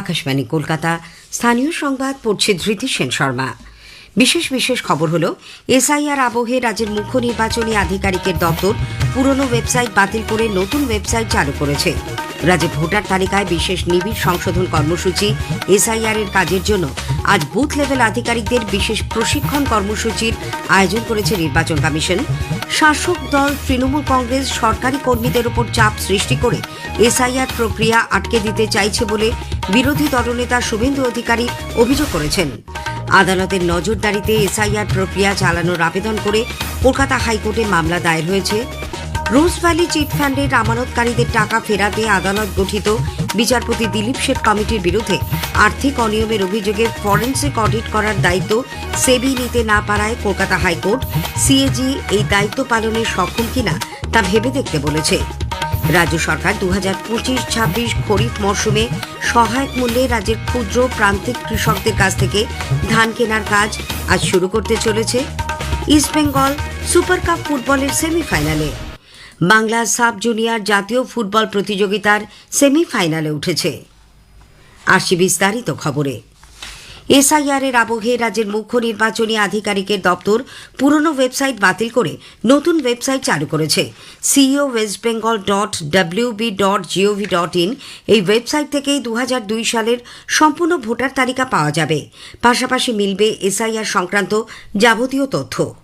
আকাশবাণী কলকাতা। স্থানীয় সংবাদ পড়ছে ধৃতি সেন শর্মা। বিশেষ বিশেষ খবর হল, এসআইআর আবহে রাজ্যের মুখ্য নির্বাচনী আধিকারিকের দপ্তর পুরনো ওয়েবসাইট বাতিল করে নতুন ওয়েবসাইট চালু করেছে। রাজ্যে ভোটার তালিকায় বিশেষ নিবিড় সংশোধন কর্মসূচি, এসআইআর এর কাজের জন্য আজ বুথ লেভেল আধিকারিকদের বিশেষ প্রশিক্ষণ কর্মসূচির আয়োজন করেছে নির্বাচন কমিশন। শাসক দল তৃণমূল কংগ্রেস সরকারি কর্মীদের উপর চাপ সৃষ্টি করে এসআইআর প্রক্রিয়া আটকে দিতে চাইছে বলে বিরোধী দলনেতা শুভেন্দু অধিকারী অভিযোগ করেছেন। আদালতের নজরদারিতে এসআইআর প্রক্রিয়া চালানোর আবেদন করে কলকাতা হাইকোর্টে মামলা দায়ের হয়েছে। রোজ ভ্যালি চিটফান্ডের আমানতকারীদের টাকা ফেরাতে আদালত গঠিত। বিচারপতি দিলীপ শেঠ কমিটির বিরুদ্ধে আর্থিক অনিয়মের অভিযোগে ফরেন্সিক অডিট করার দায়িত্ব সেবি নিতে না পারায় কলকাতা হাইকোর্ট। সিএজি এই দায়িত্ব পালনে সক্ষম কিনা তা ভেবে দেখতে বলেছে। রাজ্য সরকার দু হাজার পঁচিশ ছাব্বিশ খরিফ মরশুমে সহায়ক মূল্যে রাজ্যের ক্ষুদ্র প্রান্তিক কৃষকদের কাছ থেকে ধান কেনার কাজ আজ শুরু করতে চলেছে। ইস্টবেঙ্গল সুপার কাপ ফুটবলের সেমিফাইনালে। বাংলা সাব জুনিয়র জাতীয় ফুটবল প্রতিযোগিতার সেমিফাইনালে উঠেছে। আসছি বিস্তারিত খবরে। এসআইআর এর আবহে রাজ্যের মুখ্য নির্বাচনী আধিকারিকের দপ্তর পুরনো ওয়েবসাইট বাতিল করে নতুন ওয়েবসাইট চালু করেছে। CEO West Bengal dot WB dot GOV dot in এই ওয়েবসাইট থেকেই দু সালের সম্পূর্ণ ভোটার তালিকা পাওয়া যাবে। পাশাপাশি মিলবে এসআইআর সংক্রান্ত যাবতীয় তথ্য।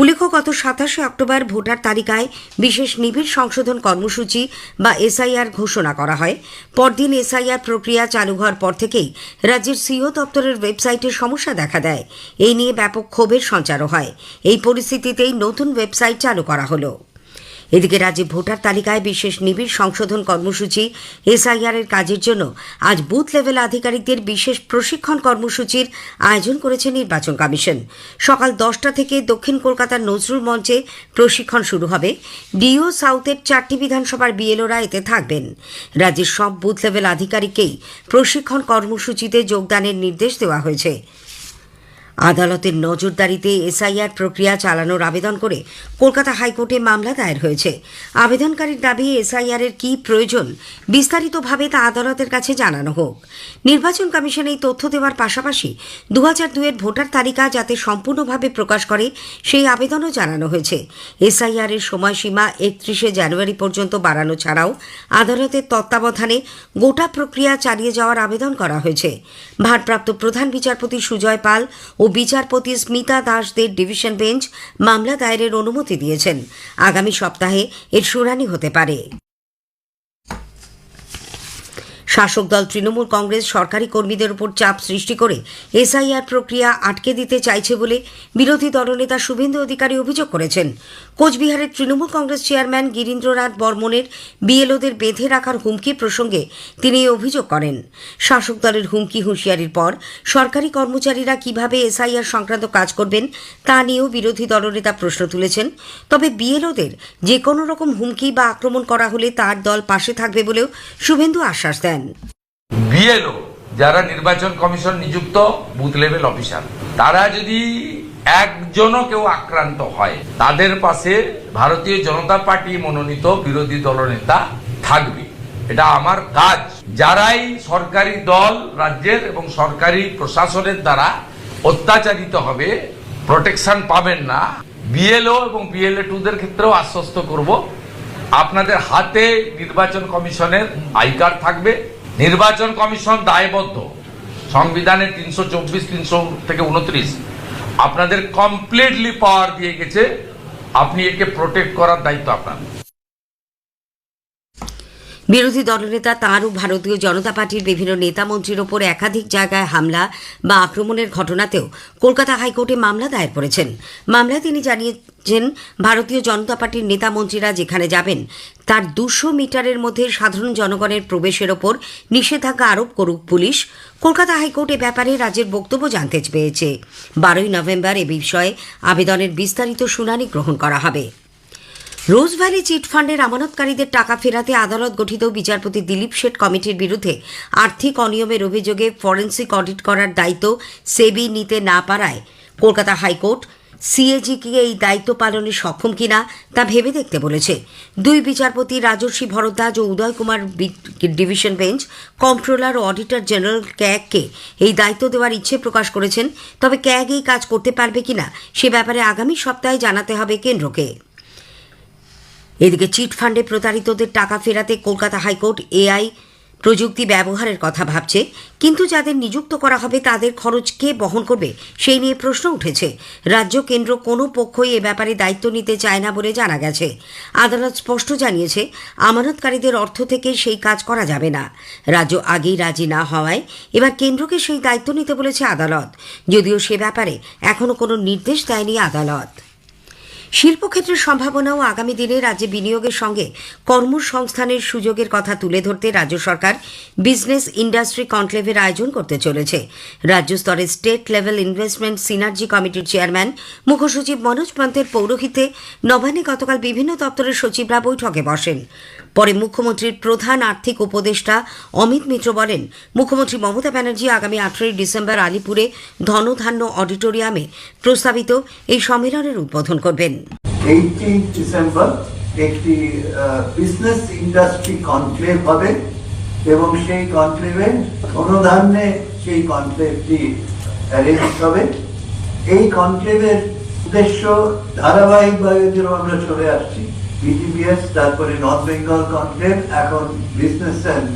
উল্লেখ্য, গত সাতাশে অক্টোবর ভোটার তালিকায় বিশেষ নিবিড় সংশোধন কর্মসূচি বা এসআইআর ঘোষণা করা হয়। পরদিন এসআইআর প্রক্রিয়া চালু হওয়ার পর থেকেই রাজ্যের সিও দপ্তরের ওয়েবসাইটে সমস্যা দেখা দেয়। এই নিয়ে ব্যাপক ক্ষোভের সঞ্চারও হয়। এই পরিস্থিতিতেই নতুন ওয়েবসাইট চালু করা হলো। এদিকে রাজ্যে ভোটার তালিকায় বিশেষ নিবিড় সংশোধন কর্মসূচি এসআইআর এর কাজের জন্য আজ বুথ লেভেল আধিকারিকদের বিশেষ প্রশিক্ষণ কর্মসূচির আয়োজন করেছে নির্বাচন কমিশন। সকাল দশটা থেকে দক্ষিণ কলকাতার নজরুল মঞ্চে প্রশিক্ষণ শুরু হবে। ডিও সাউথের চারটি বিধানসভার বিএলওরা এতে থাকবেন। রাজ্যের সব বুথ লেভেল আধিকারিককেই প্রশিক্ষণ কর্মসূচিতে যোগদানের নির্দেশ দেওয়া হয়েছে। আদালতের নজরদারিতে এসআইআর প্রক্রিয়া চালানোর আবেদন করে কলকাতা হাইকোর্টে মামলা দায়ের হয়েছে। আবেদনকারীর দাবি এসআইআর এর কি প্রয়োজন বিস্তারিতভাবে তা আদালতের কাছে জানানো হোক। নির্বাচন কমিশন এই তথ্য দেওয়ার পাশাপাশি দু হাজার দুয়ের ভোটার তালিকা যাতে সম্পূর্ণভাবে প্রকাশ করে, সেই আবেদনও জানানো হয়েছে। এসআইআর এর সময়সীমা একত্রিশে জানুয়ারি পর্যন্ত বাড়ানো ছাড়াও আদালতের তত্ত্বাবধানে গোটা প্রক্রিয়া চালিয়ে যাওয়ার আবেদন করা হয়েছে। ভারপ্রাপ্ত প্রধান বিচারপতি সুজয় পাল ও বিচারপতি স্মিতা দাসদের ডিভিশন বেঞ্চ মামলা দায়েরের অনুমতি দিয়েছেন। আগামী সপ্তাহে এর শুনানি হতে পারে। শাসক দল তৃণমূল কংগ্রেস সরকারি কর্মীদের উপর চাপ সৃষ্টি করে এসআইআর প্রক্রিয়া আটকে দিতে চাইছে বলে বিরোধী দলনেতা শুভেন্দু অধিকারী অভিযোগ করেছেন। কোচবিহারের তৃণমূল কংগ্রেস চেয়ারম্যান গিরীন্দ্রনাথ বর্মনের বিএলওদের বেঁধে রাখার হুমকি প্রসঙ্গে তিনি অভিযোগ করেন। শাসক দলের হুমকি হুঁশিয়ারির পর সরকারি কর্মচারীরা কীভাবে এসআইআর সংক্রান্ত কাজ করবেন তা নিয়েও বিরোধী দলনেতা প্রশ্ন তুলেছেন। তবে বিএলওদের যে কোনো রকম হুমকি বা আক্রমণ করা হলে তার দল পাশে থাকবে বলেও শুভেন্দু আশ্বাস দেন। বিএলও যারা নির্বাচন কমিশন নিযুক্ত, বুথ লেভেল অফিসার, তারা যদি একজনও কেউ আক্রান্ত হয়। তাদের পাশে ভারতীয় জনতা পার্টি মনোনীত বিরোধী দলনেতা থাকবে। এটা আমার কাজ। যারাই সরকারি দল, রাজ্যের এবং সরকারি প্রশাসনের দ্বারা অত্যাচারিত হবে প্রোটেকশন পাবেন না। বিএলও এবং বিএলএ টুদের ক্ষেত্রেও আশ্বস্ত করব। আপনাদের হাতে নির্বাচন কমিশনের আই কার্ড থাকবে। নির্বাচন কমিশন দায়বদ্ধ। সংবিধানের তিনশো চব্বিশ, তিনশো থেকে উনত্রিশ আপনাদের কমপ্লিটলি পাওয়ার দিয়ে গেছে। আপনি একে প্রোটেক্ট করার দায়িত্ব আপনার। বিরোধী দলনেতা তাঁরও ভারতীয় জনতা পার্টির বিভিন্ন নেতা মন্ত্রীর ওপর একাধিক জায়গায় হামলা বা আক্রমণের ঘটনাতেও কলকাতা হাইকোর্টে মামলা দায়ের করেছেন। মামলায় তিনি জানিয়েছেন, ভারতীয় জনতা পার্টির নেতা মন্ত্রীরা যেখানে যাবেন, তার দুশো মিটারের মধ্যে সাধারণ জনগণের প্রবেশের ওপর নিষেধাজ্ঞা আরোপ করুক পুলিশ। কলকাতা হাইকোর্ট এ ব্যাপারে রাজ্যের বক্তব্য জানতে পেয়েছে বারোই নভেম্বর এ বিষয়ে আবেদনের বিস্তারিত শুনানি গ্রহণ করা হবে। রোজ ভ্যালি চিটফান্ডের আমানতকারীদের টাকা ফেরাতে আদালত গঠিত বিচারপতি দিলীপ শেঠ কমিটির বিরুদ্ধে আর্থিক অনিয়মের অভিযোগে ফরেন্সিক অডিট করার দায়িত্ব সেবি নিতে না পারায় কলকাতা হাইকোর্ট। সিএজিকে এই দায়িত্ব পালনে সক্ষম কিনা তা ভেবে দেখতে বলেছে। দুই বিচারপতি রাজর্ষি ভরদ্বাজ ও Uday Kumar division bench controller ও অডিটর জেনারেল ক্যাগকে এই দায়িত্ব দেওয়ার ইচ্ছে প্রকাশ করেছেন। তবে ক্যাগ এই কাজ করতে পারবে কিনা সে ব্যাপারে আগামী সপ্তাহে জানাতে হবে কেন্দ্রকে। এদিকে চিট ফান্ডে প্রতারিতদের টাকা ফেরাতে কলকাতা হাইকোর্ট এআই প্রযুক্তি ব্যবহারের কথা ভাবছে। কিন্তু যাদের নিযুক্ত করা হবে, তাদের খরচ কে বহন করবে? সেই নিয়ে প্রশ্ন উঠেছে। রাজ্য কেন্দ্র কোনো পক্ষই এ ব্যাপারে দায়িত্ব নিতে চায় না বলে জানা গেছে। আদালত স্পষ্ট জানিয়েছে, আমানতকারীদের অর্থ থেকে সেই কাজ করা যাবে না। রাজ্য আগেই রাজি না হওয়ায় এবার কেন্দ্রকে সেই দায়িত্ব নিতে বলেছে আদালত। যদিও সে ব্যাপারে এখনও কোনো নির্দেশ দেয়নি আদালত। শিল্পক্ষেত্রের সম্ভাবনা ও আগামী দিনে রাজ্যে বিনিয়োগের সঙ্গে কর্মসংস্থানের সুযোগের কথা তুলে ধরতে রাজ্য সরকার বিজনেস ইন্ডাস্ট্রি কনক্লেভের আয়োজন করতে চলেছে। রাজ্য স্তরে স্টেট লেভেল ইনভেস্টমেন্ট সিনার্জি কমিটির চেয়ারম্যান, মুখ্যসচিব মনোজ পান্তের পৌরোহিত্যে নবান্নে গতকাল বিভিন্ন দপ্তরের সচিবরা বৈঠকে বসেন। পরে মুখ্যমন্ত্রীর প্রধান আর্থিক উপদেষ্টা অমিত মিত্র বলেন, মুখ্যমন্ত্রী মমতা ব্যানার্জি আগামী আঠেরোই ডিসেম্বর আলিপুরে ধনধান্য অডিটোরিয়ামে প্রস্তাবিত এই সম্মেলনের উদ্বোধন করবেন। একটি বিজনেস ইন্ডাস্ট্রি কনক্লেভ হবে এবং সেই কনক্লেভে অনুধান্যে সেই কনক্লেভটি অ্যারেঞ্জ হবে। এই কনক্লেভের উদ্দেশ্য ধারাবাহিকভাবে যেরকম আমরা চলে আসছি বিটিপিএস তারপরে নর্থ বেঙ্গল কনক্লেভ এখন business and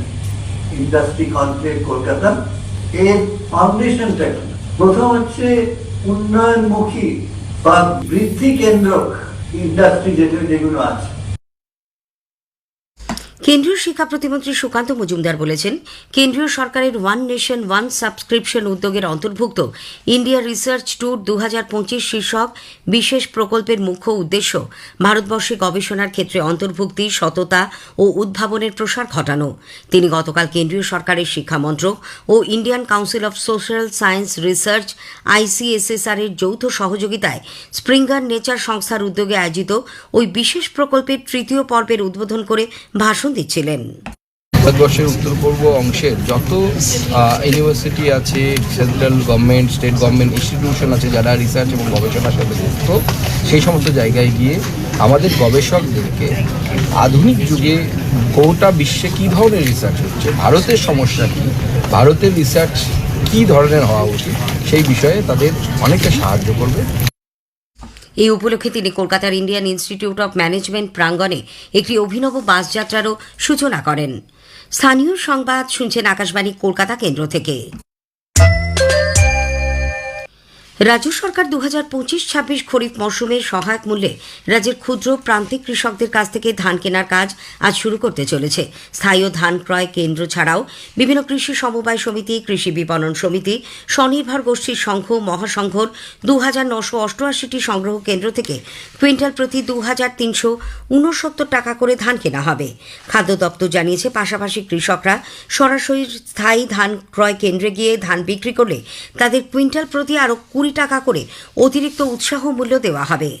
industry conclave Kolkata এর ফাউন্ডেশনটা কি? প্রথম হচ্ছে উন্নয়নমুখী বা বৃদ্ধি কেন্দ্রক ইন্ডাস্ট্রি যেগুলো আছে কেন্দ্রীয় শিক্ষা প্রতিমন্ত্রী সুকান্ত মজুমদার বলেছেন, কেন্দ্রীয় সরকারের ওয়ান নেশন ওয়ান সাবস্ক্রিপশন উদ্যোগের অন্তর্ভুক্ত ইন্ডিয়া রিসার্চ ট্যুর দু হাজার পঁচিশ শীর্ষক বিশেষ প্রকল্পের মুখ্য উদ্দেশ্য ভারতবর্ষে গবেষণার ক্ষেত্রে অন্তর্ভুক্তি, সততা ও উদ্ভাবনের প্রসার ঘটানো। তিনি গতকাল কেন্দ্রীয় সরকারের শিক্ষা মন্ত্রক ও Indian council of social science research ICSSR এর যৌথ সহযোগিতায় স্প্রিঙ্গার নেচার সংস্থার উদ্যোগে আয়োজিত ওই বিশেষ প্রকল্পের তৃতীয় পর্বের উদ্বোধন করে ভাষণ দিচ্ছিলেন। ভারতবর্ষের উত্তর পূর্ব অংশের যত ইউনিভার্সিটি আছে central government state government institution আছে, যারা রিসার্চ এবং গবেষণার সাথে যুক্ত, সেই সমস্ত জায়গায় গিয়ে আমাদের গবেষকদেরকে আধুনিক যুগে গোটা বিশ্বে কী ধরনের রিসার্চ হচ্ছে, ভারতের সমস্যা কী, ভারতের রিসার্চ কী ধরনের হওয়া উচিত, সেই বিষয়ে তাদের অনেকটা সাহায্য করবে। এই উপলক্ষে তিনি কলকাতার ইন্ডিয়ান ইনস্টিটিউট অব ম্যানেজমেন্ট প্রাঙ্গণে একটি অভিনব বাস যাত্রারও সূচনা করেন। স্থানীয় সংবাদ শুনছেন আকাশবাণী কলকাতা কেন্দ্র থেকে। রাজ্য সরকার দু হাজার পঁচিশ ছাব্বিশ খরিফ মরশুমে সহায়ক মূল্যে রাজ্যের ক্ষুদ্র প্রান্তিক কৃষকদের কাছ থেকে ধান কেনার কাজ আজ শুরু করতে চলেছে। স্থায়ী ধান ক্রয় কেন্দ্র ছাড়াও বিভিন্ন কৃষি সমবায় সমিতি, কৃষি বিপণন সমিতি, স্বনির্ভর গোষ্ঠীর সংঘ, মহাসংঘর দু হাজার নশো অষ্টআশিটি সংগ্রহ কেন্দ্র থেকে কুইন্টাল প্রতি দু হাজার তিনশো উনসত্তর টাকা করে ধান কেনা হবে। খাদ্য দপ্তর জানিয়েছে, পাশাপাশি কৃষকরা সরাসরি স্থায়ী ধান ক্রয় কেন্দ্রে গিয়ে ধান বিক্রি করলে তাদের কুইন্টাল প্রতি আরও টাকা করে অতিরিক্ত উৎসাহ মূল্য দেওয়া হবে।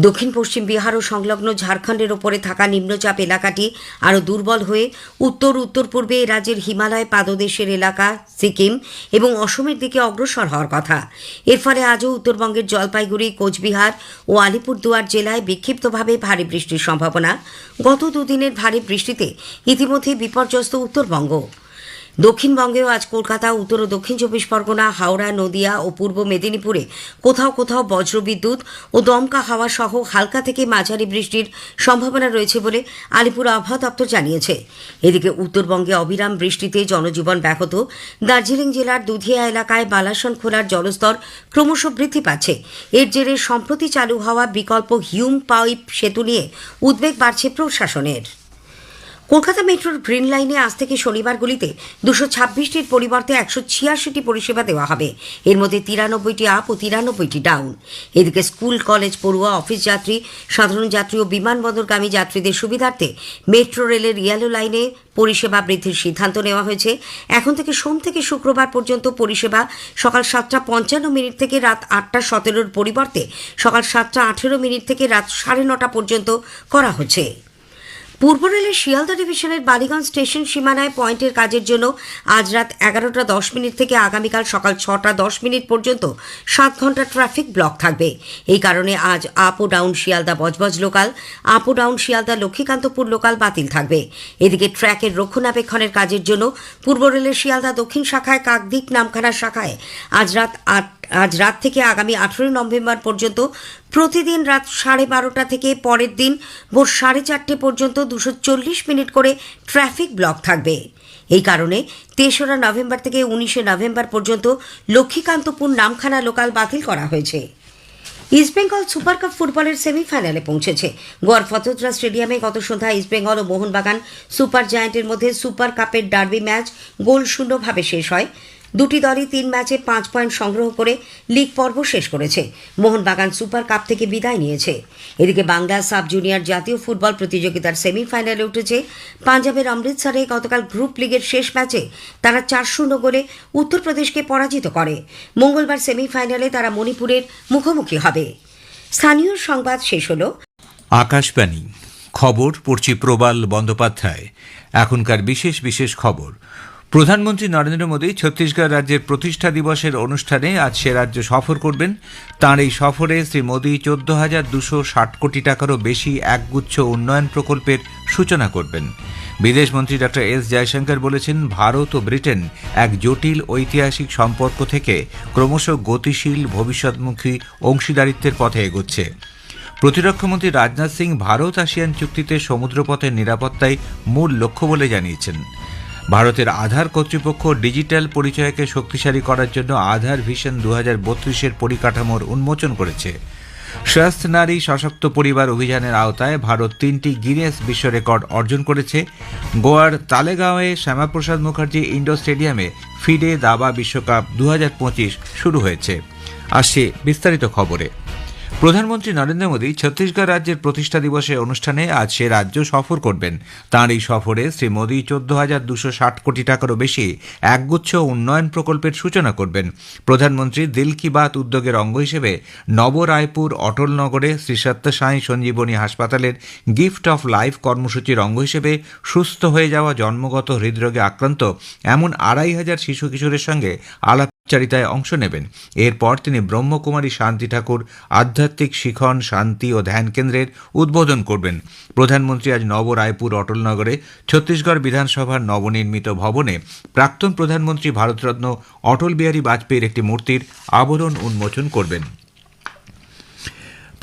দক্ষিণ পশ্চিম বিহার ও সংলগ্ন ঝাড়খণ্ডের ওপরে থাকা নিম্নচাপ এলাকাটি আরও দুর্বল হয়ে উত্তর উত্তর পূর্বে রাজ্যের হিমালয় পাদদেশের এলাকা, সিকিম এবং অসমের দিকে অগ্রসর হওয়ার কথা। এর ফলে আজও উত্তরবঙ্গের জলপাইগুড়ি, কোচবিহার ও আলিপুরদুয়ার জেলায় বিক্ষিপ্তভাবে ভারী বৃষ্টির সম্ভাবনা। গত দুদিনের ভারী বৃষ্টিতে ইতিমধ্যে বিপর্যস্ত উত্তরবঙ্গ। দক্ষিণবঙ্গেও আজ কলকাতা, উত্তর ও দক্ষিণ চব্বিশ পরগনা, হাওড়া, নদিয়া ও পূর্ব মেদিনীপুরে কোথাও কোথাও বজ্রবিদ্যুৎ ও দমকা হাওয়া সহ হালকা থেকে মাঝারি বৃষ্টির সম্ভাবনা রয়েছে বলে আলিপুর আবহাওয়া দপ্তর জানিয়েছে। এদিকে উত্তরবঙ্গে অবিরাম বৃষ্টিতে জনজীবন ব্যাহত। দার্জিলিং জেলার দুধিয়া এলাকায় বালাসন খোলার জলস্তর ক্রমশ বৃদ্ধি পাচ্ছে। এর জেরে সম্প্রতি চালু হওয়া বিকল্প হিউম পাইপ সেতু নিয়ে উদ্বেগ বাড়ছে প্রশাসনের। কলকাতা মেট্রোর গ্রিন লাইনে আজ থেকে শনিবারগুলিতে দুশো ছাব্বিশটির পরিবর্তে একশো ছিয়াশিটি পরিষেবা দেওয়া হবে। এর মধ্যে তিরানব্বইটি আপ ও তিরানব্বইটি ডাউন। এদিকে স্কুল, কলেজ, পড়ুয়া, অফিস যাত্রী, সাধারণ যাত্রী ও বিমানবন্দরগামী যাত্রীদের সুবিধার্থে মেট্রো রেলের ইয়েলো লাইনে পরিষেবা বৃদ্ধির সিদ্ধান্ত নেওয়া হয়েছে। এখন থেকে সোম থেকে শুক্রবার পর্যন্ত পরিষেবা সকাল সাতটা পঞ্চান্ন মিনিট থেকে রাত আটটা সতেরোর পরিবর্তে সকাল সাতটা আঠেরো মিনিট থেকে রাত সাড়ে নটা পর্যন্ত করা হচ্ছে। পূর্ব রেলের শিয়ালদা ডিভিশনের বালিগঞ্জ স্টেশন সীমানায় পয়েন্টের কাজের জন্য আজ রাত এগারোটা দশ মিনিট থেকে আগামীকাল সকাল ছটা দশ মিনিট পর্যন্ত সাত ঘণ্টা ট্রাফিক ব্লক থাকবে। এই কারণে আজ আপ ও down Sealdah Budge Budge local, up ও ডাউন শিয়ালদা লক্ষ্মীকান্তপুর লোকাল বাতিল থাকবে। এদিকে ট্র্যাকের রক্ষণাবেক্ষণের কাজের জন্য পূর্ব রেলের শিয়ালদা দক্ষিণ শাখায় কাকদ্বীপ নামখানা শাখায় আজ রাত আট আজ রাত থেকে আগামী আঠেরোই নভেম্বর পর্যন্ত প্রতিদিন রাত সাড়ে বারোটা থেকে পরের দিন ভোর সাড়ে চারটে পর্যন্ত দুশো চল্লিশ মিনিট করে ট্রাফিক ব্লক থাকবে। এই কারণে তেসরা নভেম্বর থেকে উনিশে নভেম্বর পর্যন্ত লক্ষ্মীকান্তপুর নামখানা লোকাল বাতিল করা হয়েছে। ইস্টবেঙ্গল সুপার কাপ ফুটবলের সেমিফাইনালে পৌঁছেছে। গোয়ার ফতোদ্রা স্টেডিয়ামে গত সন্ধ্যায় ইস্টবেঙ্গল ও মোহনবাগান সুপার জায়ান্টের মধ্যে সুপার কাপের ডার্বি ম্যাচ গোল শূন্যভাবে শেষ হয়। দুটি দলই তিন ম্যাচে পাঁচ পয়েন্ট সংগ্রহ করে লিগ পর্ব শেষ করেছে। মোহনবাগান সুপার কাপ থেকে বিদায় নিয়েছে। এদিকে বাংলা সাব জুনিয়র জাতীয় ফুটবল প্রতিযোগিতার সেমিফাইনালে উঠেছে পাঞ্জাবের অমৃতসরে গতকাল গ্রুপ লিগের শেষ ম্যাচে তারা চার শূন্য গোলে উত্তরপ্রদেশকে পরাজিত করে। মঙ্গলবার সেমিফাইনালে তারা মণিপুরের মুখোমুখি হবে। স্থানীয় সংবাদ শেষ হল। আকাশবাণী, খবর, পড়ছি প্রবাল বন্দ্যোপাধ্যায়। এখনকার বিশেষ বিশেষ খবর। প্রধানমন্ত্রী নরেন্দ্র মোদী ছত্তিশগড় রাজ্যের প্রতিষ্ঠা দিবসের অনুষ্ঠানে আজ সে রাজ্য সফর করবেন। তাঁর এই সফরে শ্রী মোদী চোদ্দ হাজার দুশো ষাট কোটি টাকারও বেশি একগুচ্ছ উন্নয়ন প্রকল্পের সূচনা করবেন। বিদেশমন্ত্রী ডক্টর এস জয়শঙ্কর বলেছেন, ভারত ও ব্রিটেন এক জটিল ঐতিহাসিক সম্পর্ক থেকে ক্রমশ গতিশীল ভবিষ্যৎমুখী অংশীদারিত্বের পথে এগোচ্ছে। প্রতিরক্ষামন্ত্রী রাজনাথ সিং ভারত আসিয়ান চুক্তিতে সমুদ্রপথের নিরাপত্তাই মূল লক্ষ্য বলে জানিয়েছেন। ভারতের আধার কর্তৃপক্ষ ডিজিটাল পরিচয়কে শক্তিশালী করার জন্য আধার ভিশন দু হাজার বত্রিশের পরিকাঠামোর উন্মোচন করেছে। স্বাস্থ্য, নারী, সশক্ত পরিবার অভিযানের আওতায় ভারত তিনটি গিনেস বিশ্ব রেকর্ড অর্জন করেছে। গোয়ার তালেগাঁওয়ে শ্যামাপ্রসাদ মুখার্জি ইন্ডোর স্টেডিয়ামে ফিডে দাবা বিশ্বকাপ দু হাজার পঁচিশ শুরু হয়েছে। আসছে বিস্তারিত খবরে। প্রধানমন্ত্রী নরেন্দ্র মোদী ছত্তিশগড় রাজ্যের প্রতিষ্ঠা দিবসের অনুষ্ঠানে আজ সে রাজ্য সফর করবেন। তাঁর এই সফরে শ্রী মোদী চোদ্দ হাজার দুশো ষাট কোটি টাকারও বেশি একগুচ্ছ উন্নয়ন প্রকল্পের সূচনা করবেন। প্রধানমন্ত্রী দিল কি বাত উদ্যোগের অঙ্গ হিসেবে নবরায়পুর অটলনগরে শ্রী সত্যসাই সঞ্জীবনী হাসপাতালের গিফট অফ লাইফ কর্মসূচির অঙ্গ হিসেবে সুস্থ হয়ে যাওয়া জন্মগত হৃদরোগে আক্রান্ত এমন আড়াই হাজার শিশু কিশোরের সঙ্গে আলাপ চারিতায় অংশ নেবেন। এরপর তিনি ব্রহ্মকুমারী শান্তি ঠাকুর, আধ্যাত্মিক শিখন, শান্তি ও ধ্যান কেন্দ্রের উদ্বোধন করবেন। প্রধানমন্ত্রী আজ নব রায়পুর অটলনগরে ছত্তিশগড় বিধানসভার নবনির্মিত ভবনে প্রাক্তন প্রধানমন্ত্রী ভারতরত্ন অটল বিহারী বাজপেয়ীর একটি মূর্তির আবরণ উন্মোচন করবেন।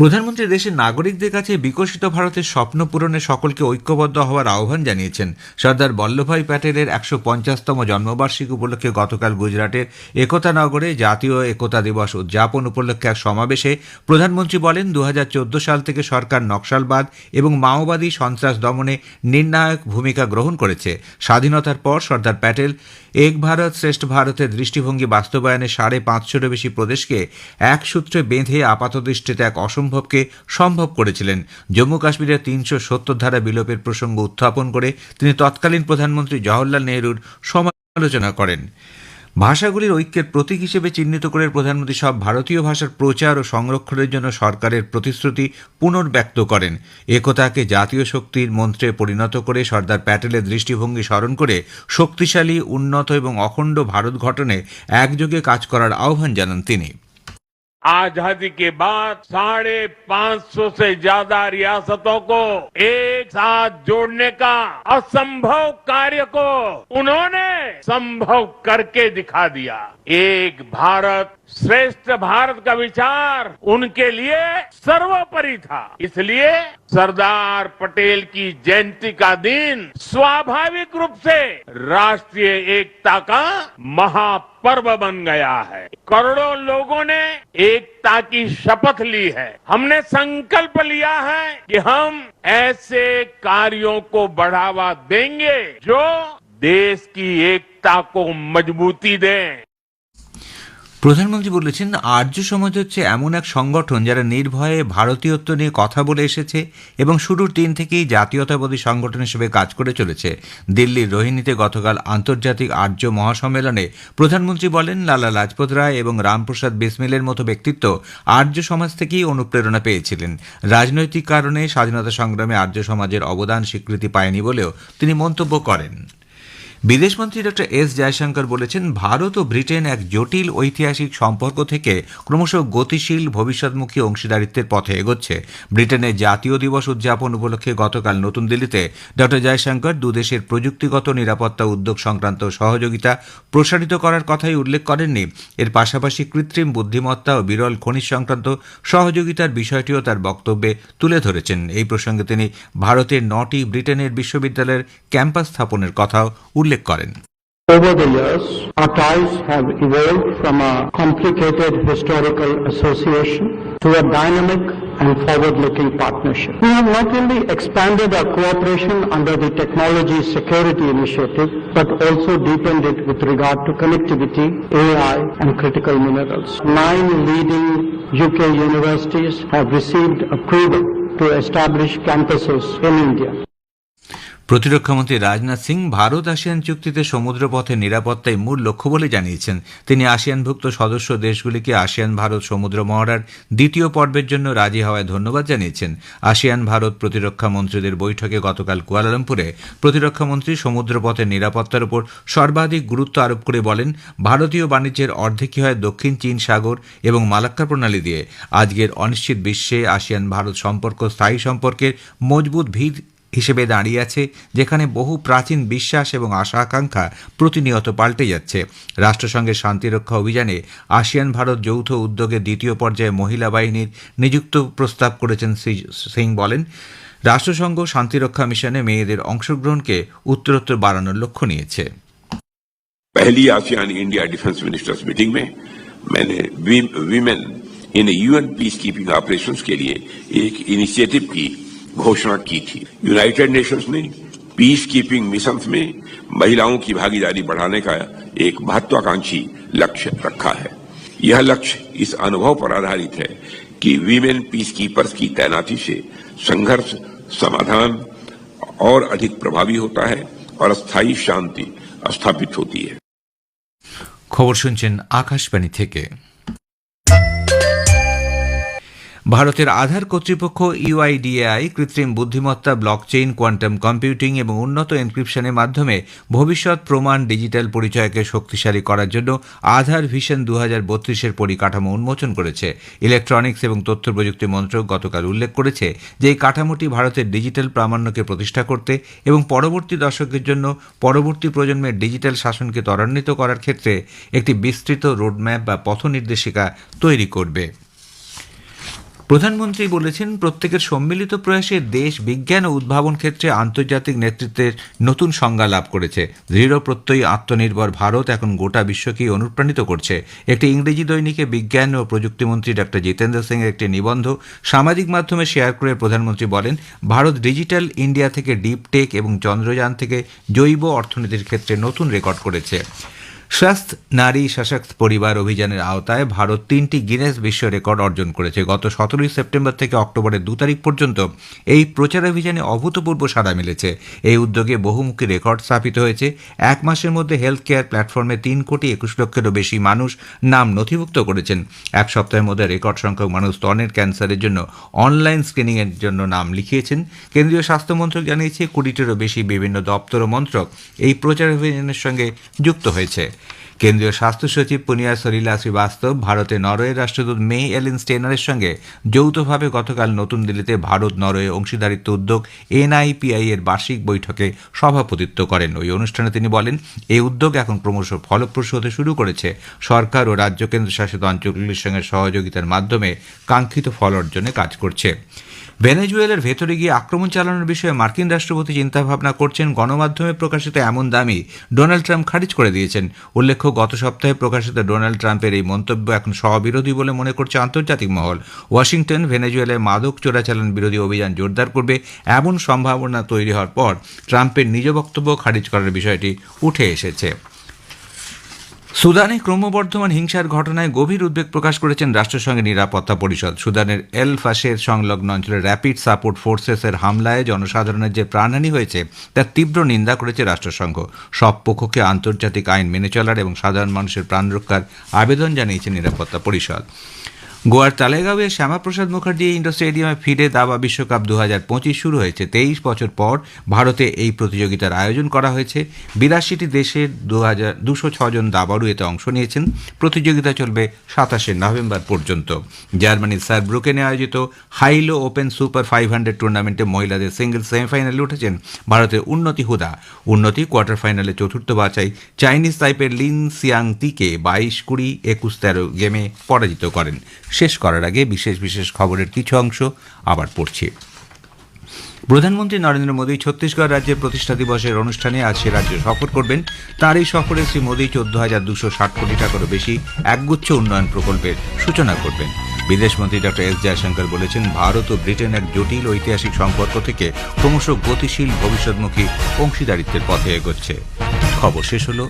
প্রধানমন্ত্রী দেশের নাগরিকদের কাছে বিকশিত ভারতের স্বপ্ন পূরণে সকলকে ঐক্যবদ্ধ হওয়ার আহ্বান জানিয়েছেন সর্দার বল্লভভাই প্যাটেলের একশো পঞ্চাশতম জন্মবার্ষিকী উপলক্ষে গতকাল গুজরাটের একতা নগরে জাতীয় একতা দিবস উদযাপন উপলক্ষে এক সমাবেশে প্রধানমন্ত্রী বলেন দু হাজার চোদ্দ সাল থেকে সরকার নকশালবাদ এবং মাওবাদী সন্ত্রাস দমনে নির্ণায়ক ভূমিকা গ্রহণ করেছে। স্বাধীনতার পর সর্দার প্যাটেল এক ভারত শ্রেষ্ঠ ভারতের দৃষ্টিভঙ্গি বাস্তবায়নে সাড়ে পাঁচশোরও বেশি প্রদেশকে এক সূত্রে বেঁধে আপাতদৃষ্টিতে এক অসম্ভবকে সম্ভব করেছিলেন। জম্মু কাশ্মীরের তিনশো সত্তর ধারা বিলোপের প্রসঙ্গ উত্থাপন করে তিনি তৎকালীন প্রধানমন্ত্রী জওহরলাল নেহরুর সমালোচনা করেন। ভাষাগুলির ঐক্যের প্রতীক হিসেবে চিহ্নিত করে প্রধানমন্ত্রী সব ভারতীয় ভাষার প্রচার ও সংরক্ষণের জন্য সরকারের প্রতিশ্রুতি পুনর্ব্যক্ত করেন। একতাকে জাতীয় শক্তির মন্ত্রে পরিণত করে সর্দার প্যাটেলের দৃষ্টিভঙ্গি স্মরণ করে শক্তিশালী, উন্নত এবং অখণ্ড ভারত গঠনে একযোগে কাজ করার আহ্বান জানান তিনি। आज़ादी के बाद साढ़े पाँच सौ से ज़्यादा रियासतों को एक साथ जोड़ने का असंभव कार्य को उन्होंने संभव करके दिखा दिया। एक भारत श्रेष्ठ भारत का विचार उनके लिए सर्वोपरि था। इसलिए सरदार पटेल की जयंती का दिन स्वाभाविक रूप से राष्ट्रीय एकता का महापर्व बन गया है। करोड़ों लोगों ने एकता की शपथ ली है। हमने संकल्प लिया है कि हम ऐसे कार्यों को बढ़ावा देंगे जो देश की एकता को मजबूती दें। প্রধানমন্ত্রী বলেছেন, আর্য সমাজ হচ্ছে এমন এক সংগঠন যারা নির্ভয়ে ভারতীয়ত্ব নিয়ে কথা বলে এসেছে এবং শুরুর দিন থেকেই জাতীয়তাবাদী সংগঠন হিসেবে কাজ করে চলেছে। দিল্লির রোহিণীতে গতকাল আন্তর্জাতিক আর্য মহাসম্মেলনে প্রধানমন্ত্রী বলেন, লালা লাজপত রায় এবং রামপ্রসাদ বিসমিলের মতো ব্যক্তিত্ব আর্য সমাজ থেকেই অনুপ্রেরণা পেয়েছিলেন। রাজনৈতিক কারণে স্বাধীনতা সংগ্রামে আর্য সমাজের অবদান স্বীকৃতি পায়নি বলেও তিনি মন্তব্য করেন। বিদেশমন্ত্রী ডক্টর এস জয়শঙ্কর বলেছেন, ভারত ও ব্রিটেন এক জটিল ঐতিহাসিক সম্পর্ক থেকে ক্রমশ গতিশীল ভবিষ্যৎমুখী অংশীদারিত্বের পথে এগোচ্ছে। ব্রিটেনের জাতীয় দিবস উদযাপন উপলক্ষে গতকাল নতুন দিল্লিতে ডক্টর জয়শঙ্কর দুদেশের প্রযুক্তিগত নিরাপত্তা উদ্যোগ সংক্রান্ত সহযোগিতা প্রসারিত করার কথাই উল্লেখ করেননি। এর পাশাপাশি কৃত্রিম বুদ্ধিমত্তা ও বিরল খনিজ সংক্রান্ত সহযোগিতার বিষয়টিও তার বক্তব্যে তুলে ধরেছেন। এই প্রসঙ্গে তিনি ভারতের নটি ব্রিটেনের বিশ্ববিদ্যালয়ের ক্যাম্পাস স্থাপনের কথাও উল্লেখ করেন Over the years, our ties have evolved from a complicated historical association to a dynamic and forward-looking partnership. We have not only expanded our cooperation under the Technology Security Initiative, but also deepened it with regard to connectivity, AI, and critical minerals. Nine leading UK universities have received approval to establish campuses in India. প্রতিরক্ষামন্ত্রী Rajnath Singh Bharat ASEAN চুক্তিতে সমুদ্রপথে নিরাপত্তাই মূল লক্ষ্য বলে জানিয়েছেন। তিনি আসিয়ানভুক্ত সদস্য দেশগুলিকে ASEAN Bharat সমুদ্র মহড়ার দ্বিতীয় পর্বের জন্য রাজি হওয়ায় ধন্যবাদ জানিয়েছেন। আসিয়ান ভারত প্রতিরক্ষা মন্ত্রীদের বৈঠকে গতকাল কুয়ালালামপুরে প্রতিরক্ষামন্ত্রী সমুদ্রপথের নিরাপত্তার উপর সর্বাধিক গুরুত্ব আরোপ করে বলেন, ভারতীয় বাণিজ্যের অর্ধেকই হয় দক্ষিণ চীন সাগর এবং মালাক্কা প্রণালী দিয়ে। আজকের অনিশ্চিত বিশ্বে আসিয়ান ভারত সম্পর্ক স্থায়ী সম্পর্কের মজবুত ভিত হিসেবে দাঁড়িয়ে আছে যেখানে বহু প্রাচীন বিশ্বাস এবং আশা আকাঙ্ক্ষা প্রতিনিয়ত পাল্টে যাচ্ছে রাষ্ট্রসংঘের শান্তিরক্ষা অভিযানে আসিয়ান ভারত যৌথ উদ্যোগের দ্বিতীয় পর্যায়ে মহিলা বাহিনীর নিযুক্ত প্রস্তাব করেছেন শ্রী সিং বলেন রাষ্ট্রসংঘ শান্তিরক্ষা মিশনে মেয়েদের অংশগ্রহণকে উত্তরোত্তর বাড়ানোর লক্ষ্য নিয়েছে पहली ASEAN India defence ministers meeting में मैंने women in UN peacekeeping operations के लिए एक इनिशिएटिव की घोषणा की थी यूनाइटेड नेशंस ने पीस कीपिंग मिशन में महिलाओं की भागीदारी बढ़ाने का एक महत्वाकांक्षी लक्ष्य रखा है यह लक्ष्य इस अनुभव पर आधारित है कि वीमेन पीस कीपर्स की तैनाती से संघर्ष समाधान और अधिक प्रभावी होता है और स्थायी शांति स्थापित होती है খবর শুনছেন আকাশবাণী থেকে ভারতের আধার কর্তৃপক্ষ ইউআইডিএআই কৃত্রিম বুদ্ধিমত্তা, ব্লকচেইন, কোয়ান্টাম কম্পিউটিং এবং উন্নত এনক্রিপশনের মাধ্যমে ভবিষ্যৎ প্রমাণ ডিজিটাল পরিচয়কে শক্তিশালী করার জন্য আধার ভিশন দু হাজার বত্রিশের পরিকাঠামো উন্মোচন করেছে। ইলেকট্রনিক্স এবং তথ্য প্রযুক্তি মন্ত্রক গতকাল উল্লেখ করেছে যে এই কাঠামোটি ভারতের ডিজিটাল প্রামাণ্যকে প্রতিষ্ঠা করতে এবং পরবর্তী দশকের জন্য পরবর্তী প্রজন্মের ডিজিটাল শাসনকে ত্বরান্বিত করার ক্ষেত্রে একটি বিস্তৃত রোডম্যাপ বা পথনির্দেশিকা তৈরি করবে। প্রধানমন্ত্রী বলেছেন, প্রত্যেকের সম্মিলিত প্রয়াসে দেশ বিজ্ঞান ও উদ্ভাবন ক্ষেত্রে আন্তর্জাতিক নেতৃত্বের নতুন সংজ্ঞা লাভ করেছে। দৃঢ় প্রত্যয়ী আত্মনির্ভর ভারত এখন গোটা বিশ্বকেই অনুপ্রাণিত করছে। একটি ইংরেজি দৈনিকে বিজ্ঞান ও প্রযুক্তিমন্ত্রী ডক্টর জিতেন্দ্র সিং এর একটি নিবন্ধ সামাজিক মাধ্যমে শেয়ার করে প্রধানমন্ত্রী বলেন, ভারত ডিজিটাল ইন্ডিয়া থেকে ডিপ টেক এবং চন্দ্রযান থেকে জৈব অর্থনীতির ক্ষেত্রে নতুন রেকর্ড করেছে। স্বাস্থ্য, নারী সশক্ত পরিবার অভিযানের আওতায় ভারত তিনটি গিনেস বিশ্ব রেকর্ড অর্জন করেছে। গত সতেরোই সেপ্টেম্বর থেকে অক্টোবরের দু তারিখ পর্যন্ত এই প্রচার অভিযানে অভূতপূর্ব সাড়া মিলেছে। এই উদ্যোগে বহুমুখী রেকর্ড স্থাপিত হয়েছে। এক মাসের মধ্যে হেলথ কেয়ার প্ল্যাটফর্মে তিন কোটি একুশ লক্ষেরও বেশি মানুষ নাম নথিভুক্ত করেছেন। এক সপ্তাহের মধ্যে রেকর্ড সংখ্যক মানুষ স্তনের ক্যান্সারের জন্য অনলাইন স্ক্রিনিংয়ের জন্য নাম লিখিয়েছেন। কেন্দ্রীয় স্বাস্থ্য মন্ত্রক জানিয়েছে, কুড়িটিরও বেশি বিভিন্ন দপ্তর ও মন্ত্রক এই প্রচার অভিযানের সঙ্গে যুক্ত হয়েছে। কেন্দ্রীয় স্বাস্থ্য সচিব পুনিয়া সরিলা শ্রীবাস্তব, ভারতে নরওয়ের রাষ্ট্রদূত মে এলিন স্টেনারের সঙ্গে যৌথভাবে গতকাল নতুন দিল্লিতে ভারত নরওয়ে অংশীদারিত্ব উদ্যোগ এনআইপিআই এর বার্ষিক বৈঠকে সভাপতিত্ব করেন। ওই অনুষ্ঠানে তিনি বলেন এই উদ্যোগ এখন ক্রমশ ফলপ্রসূ হতে শুরু করেছে। সরকার ও রাজ্য কেন্দ্রশাসিত অঞ্চলগুলির সঙ্গে সহযোগিতার মাধ্যমে কাঙ্ক্ষিত ফল অর্জনে কাজ করছে। ভেনেজুয়েলার ভেতরে গিয়ে আক্রমণ চালানোর বিষয়ে মার্কিন রাষ্ট্রপতি চিন্তাভাবনা করছেন, গণমাধ্যমে প্রকাশিত এমন দামি ডোনাল্ড ট্রাম্প খারিজ করে দিয়েছেন। উল্লেখ্য, গত সপ্তাহে প্রকাশিত ডোনাল্ড ট্রাম্পের এই মন্তব্য এখন স্ববিরোধী বলে মনে করছে আন্তর্জাতিক মহল। ওয়াশিংটন, ভেনেজুয়েলায় মাদক চোরাচালান বিরোধী অভিযান জোরদার করবে এমন সম্ভাবনা তৈরি হওয়ার পর ট্রাম্পের নিজ বক্তব্য খারিজ করার বিষয়টি উঠে এসেছে। সুদানে ক্রমবর্ধমান হিংসার ঘটনায় গভীর উদ্বেগ প্রকাশ করেছেন রাষ্ট্রসংঘের নিরাপত্তা পরিষদ। সুদানের এল ফাশের সংলগ্ন অঞ্চলে র্যাপিড সাপোর্ট ফোর্সেসের হামলায় জনসাধারণের যে প্রাণহানি হয়েছে, তার তীব্র নিন্দা করেছে রাষ্ট্রসংঘ সব পক্ষকে আন্তর্জাতিক আইন মেনে চলার এবং সাধারণ মানুষের প্রাণ রক্ষার আবেদন জানিয়েছে নিরাপত্তা পরিষদ। গোয়ার তালেগাঁওয়ে শ্যামাপ্রসাদ মুখার্জি ইন্ডোর স্টেডিয়ামে ফিরে দাবা বিশ্বকাপ দু হাজার পঁচিশ শুরু হয়েছে। তেইশ বছর পর ভারতে এই প্রতিযোগিতার আয়োজন করা হয়েছে। বিরাশিটি দেশের দু হাজার দুশো ছজন দাবাড়ু এতে অংশ নিয়েছেন। প্রতিযোগিতা চলবে সাতাশে নভেম্বর পর্যন্ত। জার্মানির সারব্রুকেনে আয়োজিত Hylo open super five hundred টুর্নামেন্টে মহিলাদের সিঙ্গেল সেমিফাইনালে উঠেছেন ভারতের উন্নতি হুদা। উন্নতি কোয়ার্টার ফাইনালে চতুর্থ বাছাই চাইনিজ টাইপের লিন সিয়াং তিকে বাইশ কুড়ি একুশ তেরো গেমে পরাজিত করেন। শেষ করার আগে বিশেষ বিশেষ খবরের কিছু অংশ আবার পড়ছি। প্রধানমন্ত্রী নরেন্দ্র মোদী ছত্তিশগড় রাজ্যের প্রতিষ্ঠা দিবসের অনুষ্ঠানে আজ সে রাজ্য সফর করবেন। তার এই সফরে শ্রী মোদী চোদ্দ হাজার দুশো ষাট কোটি টাকারও বেশি একগুচ্ছ উন্নয়ন প্রকল্পের সূচনা করবেন। বিদেশমন্ত্রী ডক্টর এস জয়শঙ্কর বলেছেন, ভারত ও ব্রিটেনের জটিল ঐতিহাসিক সম্পর্ক থেকে ক্রমশ গতিশীল ভবিষ্যৎমুখী অংশীদারিত্বের পথে এগোচ্ছে। খবর শেষ হলো।